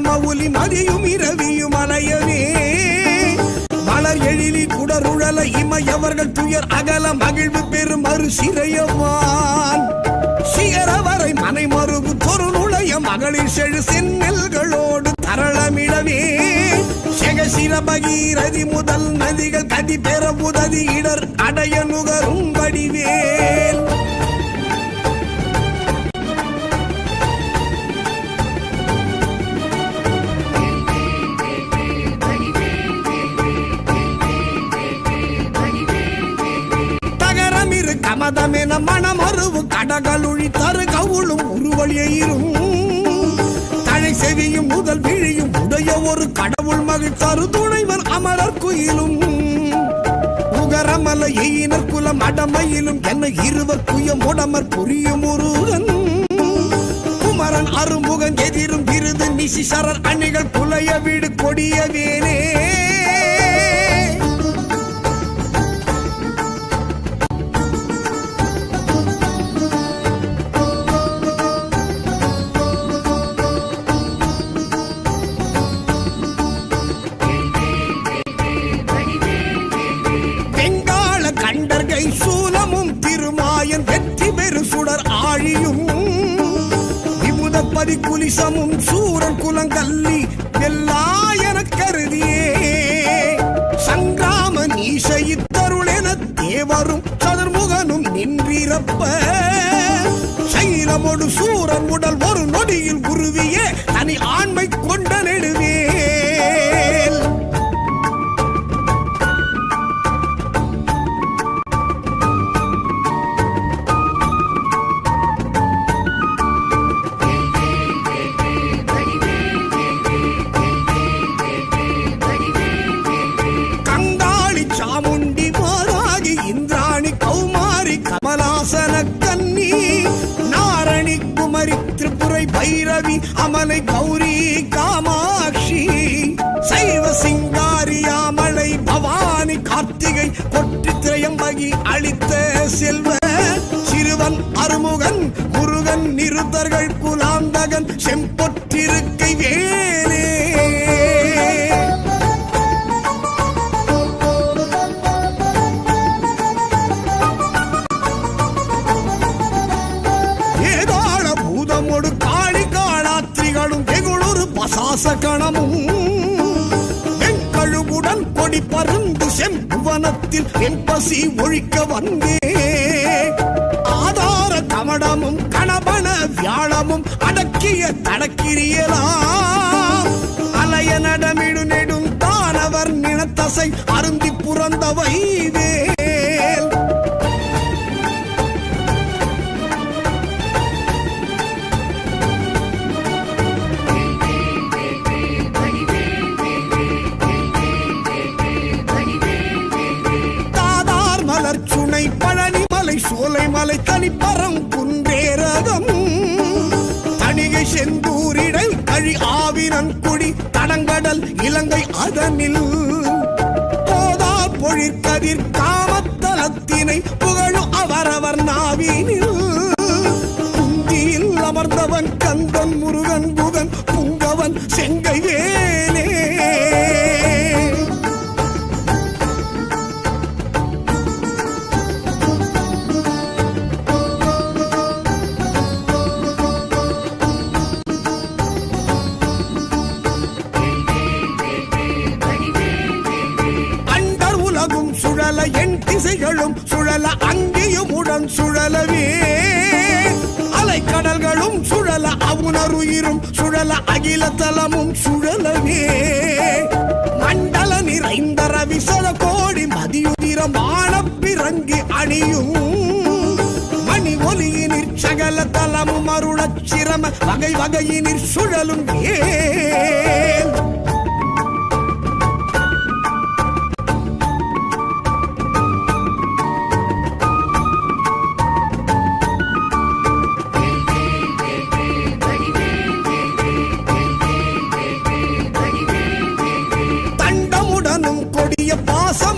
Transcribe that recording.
மவுலி நதியும் இரவியும் அலையவே மலர் எழிலி குடருழல இமையவர்கள் துயர் அகல மகிழ்வு பெரும் மறு சிறையவான். சிகரவரை மனை மறுபு தொருநுழைய மகளிர் செழு செந்நெல்களோடு தரளமிடவே. சிரபகீரதி முதல் நதிகள் கதி பெற உதவி இடர் அடைய நுகரும் வடிவேல். தகரமிரு மனமருவு. கடகளுழி தரு கவுளும் உருவழியும் தழை செவியும் முதல் விழியும் உடைய ஒரு கடவுள் மகிழ் தரு துணைவர் அமரர் குயிலும். உகரமல எயினர் குலம் அடமையிலும் என்ன இருவர் குயம் உடமர் புரியும் முருகன். குமரன் அரும்புகன் எதிரும் விருது நிசிசரர் அணிகள் புலைய வீடு கொடிய வேனே. விமுதப்பதி குலிசமும் சூரன் குலங்கல்லி எல்லாயன கருதியே. சங்கிராம என தேவரும் சதுர்முகனும் நின்றிரப்ப. சைரமொடு சூரன் உடல் ஒரு நொடியில் உருவிய கமலாசன கன்னி நாரணி குமரி திரிபுரை பைரவி அமலை கௌரி காமாட்சி சைவ சிங்காரியாமலை பவானி கார்த்திகை கொற்றி திரையம்பகி அளித்த செல்வ சிறுவன் அருமுகன் முருகன் நிருத்தர்கள் குலாந்தகன் செம்பொற்றிருக்கை வேலே பருந்து செம்புவனத்தில் வெண்பசி ஒழிக்க வந்தே. ஆதார கமடமும் கணபன வியாழமும் அடக்கிய தடக்கிரியலாம் அலைய நடமிடு நெடும் தானவர் நினத்தசை அருந்தி புறந்தவை தனிப்பரம் குன்றேரதம் தணிகை செந்தூரிடல் கழி ஆவினன் குடி தடங்கடல் இலங்கை அதனில். போதா பொழிற்கதிர் காமத்தலத்தினை புகழும் அவரவர் நாவினில். குந்தியில் அமர்ந்தவன் கந்தன் முருகன் புகன் புங்கவன் செங்கையே திசைகளும் சுழல அங்கேயும் உடன் சுழலவே. அலைக்கடல்களும் சுழல அவுணருயிரும் சுழல அகில தலமும் சுழலவே. மண்டல நிறைந்த ரவிசல கோடி மதியுதிர மானப்பிறங்கி அணியும். மணி ஒலியினிற் சகல தலமும் அருளச் சிரம வகை வகையினிற் சுழலும் ஏ